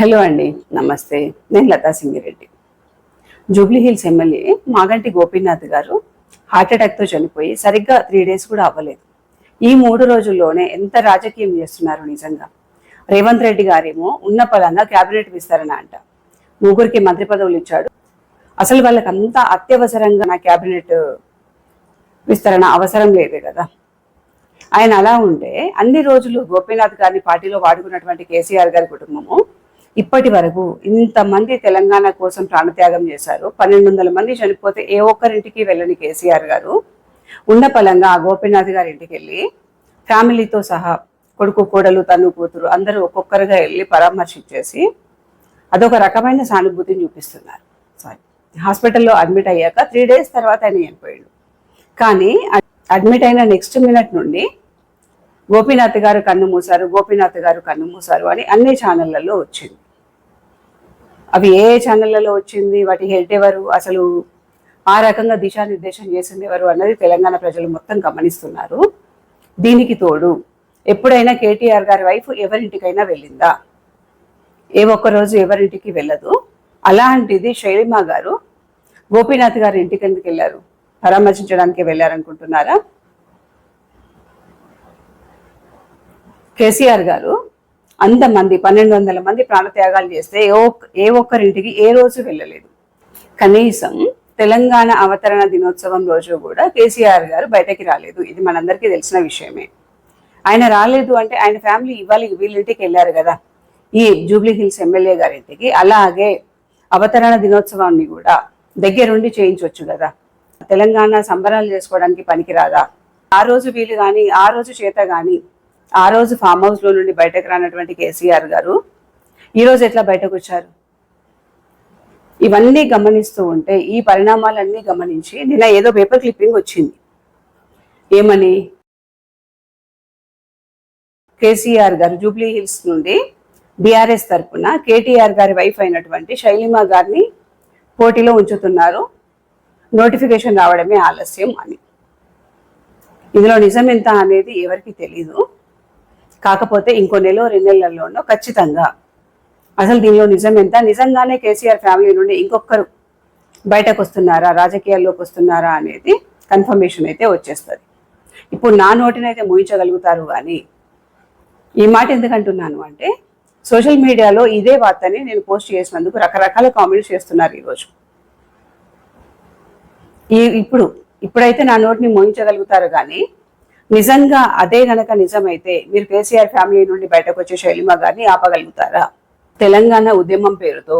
Hello అండి నమస్తే. నేను Latha Singireddy. Jubilee Hills MLA Maganti Gopinath గారు హార్ట్అటాక్తో చనిపోయి సరిగ్గా త్రీ డేస్ కూడా అవ్వలేదు. ఈ మూడు రోజుల్లోనే ఎంత రాజకీయం చేస్తున్నారు నిజంగా? రేవంత్ రెడ్డి గారేమో ఉన్న పదంగా క్యాబినెట్ విస్తరణ అంట. ముగ్గురికి మంత్రి పదవులు ఇచ్చాడు. అసలు వాళ్ళకి అంత అత్యవసరంగా నా క్యాబినెట్ విస్తరణ అవసరం లేదే కదా. ఆయన అలా ఉంటే అన్ని రోజులు గోపీనాథ్ గారిని పార్టీలో వాడుకున్నటువంటి కేసీఆర్ గారి కుటుంబము ఇప్పటి వరకు ఇంతమంది తెలంగాణ కోసం ప్రాణత్యాగం చేశారు. పన్నెండు వందల మంది చనిపోతే ఏ ఒక్కరింటికి వెళ్ళని కేసీఆర్ గారు. ఉన్న పలంగా ఆ గోపీనాథ్ గారి ఇంటికి వెళ్ళి ఫ్యామిలీతో సహా కొడుకు కోడలు తను కూతురు అందరూ ఒక్కొక్కరుగా వెళ్ళి పరామర్శించేసి అదొక రకమైన సానుభూతిని చూపిస్తున్నారు. సారీ హాస్పిటల్లో అడ్మిట్ అయ్యాక త్రీ డేస్ తర్వాత ఆయన చనిపోయాడు. కానీ అడ్మిట్ అయిన నెక్స్ట్ మినిట్ నుండి గోపీనాథ్ గారు కన్ను మూసారు గోపీనాథ్ గారు కన్ను మూసారు అని అన్ని ఛానళ్ళలో వచ్చింది. అవి ఏ ఛానళ్ళలో వచ్చింది వాటి హెడ్ ఎవరు అసలు ఆ రకంగా దిశానిర్దేశం చేసింది ఎవరు అన్నది తెలంగాణ ప్రజలు మొత్తం గమనిస్తున్నారు. దీనికి తోడు ఎప్పుడైనా కేటీఆర్ గారి వైఫ్ ఎవరింటికైనా వెళ్ళిందా? ఏ ఒక్క రోజు ఎవరింటికి వెళ్ళదు. అలాంటిది శైలిమ గారు గోపీనాథ్ గారి ఇంటికి ఎందుకు వెళ్ళారు? పరామర్శించడానికి వెళ్ళారనుకుంటున్నారా? కేసీఆర్ గారు అంతమంది పన్నెండు వందల మంది ప్రాణత్యాగాలు చేస్తే ఏ ఒక్క ఏ ఒక్కరింటికి ఏ రోజు వెళ్ళలేదు. కనీసం తెలంగాణ అవతరణ దినోత్సవం రోజు కూడా కేసీఆర్ గారు బయటకి రాలేదు. ఇది మనందరికీ తెలిసిన విషయమే. ఆయన రాలేదు అంటే ఆయన ఫ్యామిలీ ఇవాళ వీళ్ళింటికి వెళ్ళారు కదా. ఈ జూబ్లీ హిల్స్ ఎమ్మెల్యే గారింటికి అలాగే అవతరణ దినోత్సవాన్ని కూడా దగ్గరుండి చేయించవచ్చు కదా. తెలంగాణ సంబరాలు చేసుకోవడానికి పనికిరాదా? ఆ రోజు వీలు కానీ ఆ రోజు చేత కానీ ఆ రోజు ఫామ్ హౌస్లో నుండి బయటకు రానటువంటి కేసీఆర్ గారు ఈరోజు ఎట్లా బయటకు వచ్చారు? ఇవన్నీ గమనిస్తూ ఉంటే ఈ పరిణామాలన్నీ గమనించి నిన్న ఏదో పేపర్ క్లిప్పింగ్ వచ్చింది. ఏమని? కేసీఆర్ గారు జూబ్లీ హిల్స్ నుండి బీఆర్ఎస్ తరఫున కేటీఆర్ గారి వైఫ్ అయినటువంటి శైలిమా గారిని పోటీలో ఉంచుతున్నారు. నోటిఫికేషన్ రావడమే ఆలస్యం అని. ఇందులో నిజం ఎంత అనేది ఎవరికి తెలీదు. కాకపోతే ఇంకో నెల రెండు నెలల్లోనో ఖచ్చితంగా. అసలు దీనిలో నిజం ఎంత? నిజంగానే కేసీఆర్ ఫ్యామిలీ నుండి ఇంకొకరు బయటకు వస్తున్నారా రాజకీయాల్లోకి వస్తున్నారా అనేది కన్ఫర్మేషన్ అయితే వచ్చేస్తుంది. ఇప్పుడు నా నోటినైతే ముయించగలుగుతారు కానీ ఈ మాట ఎందుకంటున్నాను అంటే సోషల్ మీడియాలో ఇదే వార్తని నేను పోస్ట్ చేసినందుకు రకరకాల కామెంట్స్ చేస్తున్నారు ఈరోజు. ఈ ఇప్పుడు ఇప్పుడైతే నా నోటిని మోయించగలుగుతారు కానీ నిజంగా అదే గనక నిజమైతే మీరు కేసీఆర్ ఫ్యామిలీ నుండి బయటకు వచ్చే శైలిమ గారిని ఆపగలుగుతారా? తెలంగాణ ఉద్యమం పేరుతో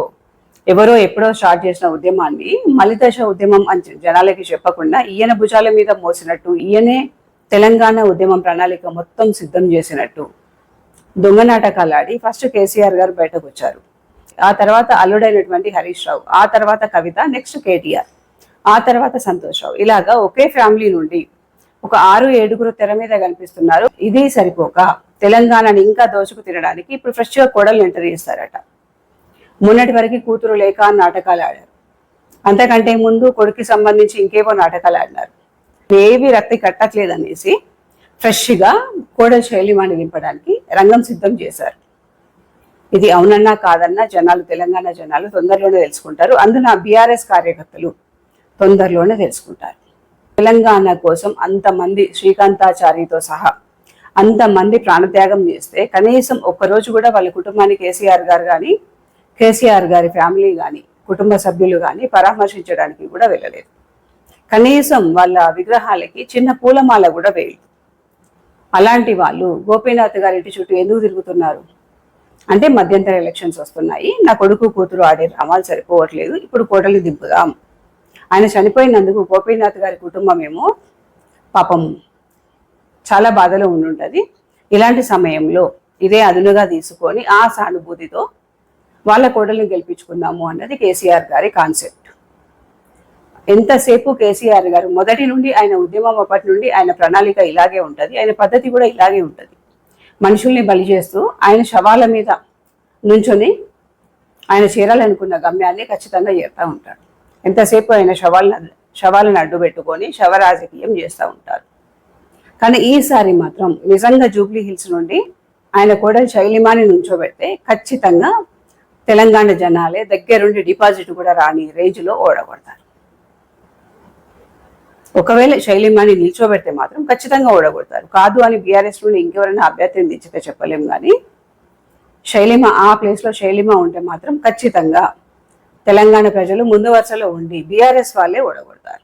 ఎవరో ఎప్పుడో స్టార్ట్ చేసిన ఉద్యమాన్ని మలిదశ ఉద్యమం అని జనాలకి చెప్పకుండా ఈయన భుజాల మీద మోసినట్టు ఈయనే తెలంగాణ ఉద్యమం ప్రణాళిక మొత్తం సిద్ధం చేసినట్టు దొంగ నాటకాలు ఆడి ఫస్ట్ కేసీఆర్ గారు బయటకు వచ్చారు. ఆ తర్వాత అల్లుడైనటువంటి హరీష్ రావు ఆ తర్వాత కవిత నెక్స్ట్ కేటీఆర్ ఆ తర్వాత సంతోష్ రావు. ఇలాగా ఒకే ఫ్యామిలీ నుండి ఒక ఆరు ఏడుగురు తెర మీద కనిపిస్తున్నారు. ఇది సరిపోక తెలంగాణని ఇంకా దోచుకు తినడానికి ఇప్పుడు ఫ్రెష్గా కోడలు ఎంటర్ చేస్తారట. మొన్నటి వరకు కూతురు లేక నాటకాలు ఆడారు. అంతకంటే ముందు కొడుకు సంబంధించి ఇంకేవో నాటకాలు ఆడినారు. ఏవి రక్తి కట్టట్లేదనేసి ఫ్రెష్గా కోడల శైలిమాని నింపడానికి రంగం సిద్ధం చేశారు. ఇది అవునన్నా కాదన్నా జనాలు తెలంగాణ జనాలు తొందరలోనే తెలుసుకుంటారు. అందున బీఆర్ఎస్ కార్యకర్తలు తొందరలోనే తెలుసుకుంటారు. తెలంగాణ కోసం అంతమంది శ్రీకాంతాచారితో సహా అంతమంది ప్రాణత్యాగం చేస్తే కనీసం ఒక్కరోజు కూడా వాళ్ళ కుటుంబాన్ని కేసీఆర్ గారు కానీ కేసీఆర్ గారి ఫ్యామిలీ కానీ కుటుంబ సభ్యులు కానీ పరామర్శించడానికి కూడా వెళ్ళలేదు. కనీసం వాళ్ళ విగ్రహాలకి చిన్న పూలమాల కూడా వేయలేదు. అలాంటి వాళ్ళు గోపీనాథ్ గారి ఇంటి చుట్టూ ఎందుకు తిరుగుతున్నారు? అంటే మధ్యంతర ఎలక్షన్స్ వస్తున్నాయి నా కొడుకు కూతురు ఆడే రామాలు సరిపోవట్లేదు ఇప్పుడు కోటలు దింపుదాం ఆయన చనిపోయినందుకు గోపీనాథ్ గారి కుటుంబం ఏమో పాపం చాలా బాధలో ఉండుంటుంది. ఇలాంటి సమయంలో ఇదే అదునుగా తీసుకొని ఆ సానుభూతితో వాళ్ళ కోడల్ని గెలిపించుకుందాము అన్నది కేసీఆర్ గారి కాన్సెప్ట్. ఎంతసేపు కేసీఆర్ గారు మొదటి నుండి ఆయన ఉద్యమం అప్పటి నుండి ఆయన ప్రణాళిక ఇలాగే ఉంటుంది. ఆయన పద్ధతి కూడా ఇలాగే ఉంటుంది. మనుషుల్ని బలి చేస్తూ ఆయన శవాల మీద నుంచొని ఆయన చేరాలనుకున్న గమ్యాన్ని ఖచ్చితంగా చేస్తూ ఉంటాడు. ఎంతసేపు ఆయన శవాలను శవాలను అడ్డు పెట్టుకొని శవ రాజకీయం చేస్తూ ఉంటారు. కానీ ఈసారి మాత్రం నిజంగా జూబ్లీ హిల్స్ నుండి ఆయన కూడా శైలిమాని నుంచోబెడితే ఖచ్చితంగా తెలంగాణ జనాలే దగ్గరుండి డిపాజిట్ కూడా రాని రేంజ్లో ఓడగొడతారు. ఒకవేళ శైలిమాని నిల్చోబెడితే మాత్రం ఖచ్చితంగా ఓడగొడతారు. కాదు అని బీఆర్ఎస్ నుండి ఇంకెవరైనా అభ్యర్థిని దించితే చెప్పలేము కానీ శైలిమ ఆ ప్లేస్లో శైలిమ ఉంటే మాత్రం ఖచ్చితంగా తెలంగాణ ప్రజలు ముందు వరుసలో ఉండి బీఆర్ఎస్ వాళ్ళే ఓడగొడతారు.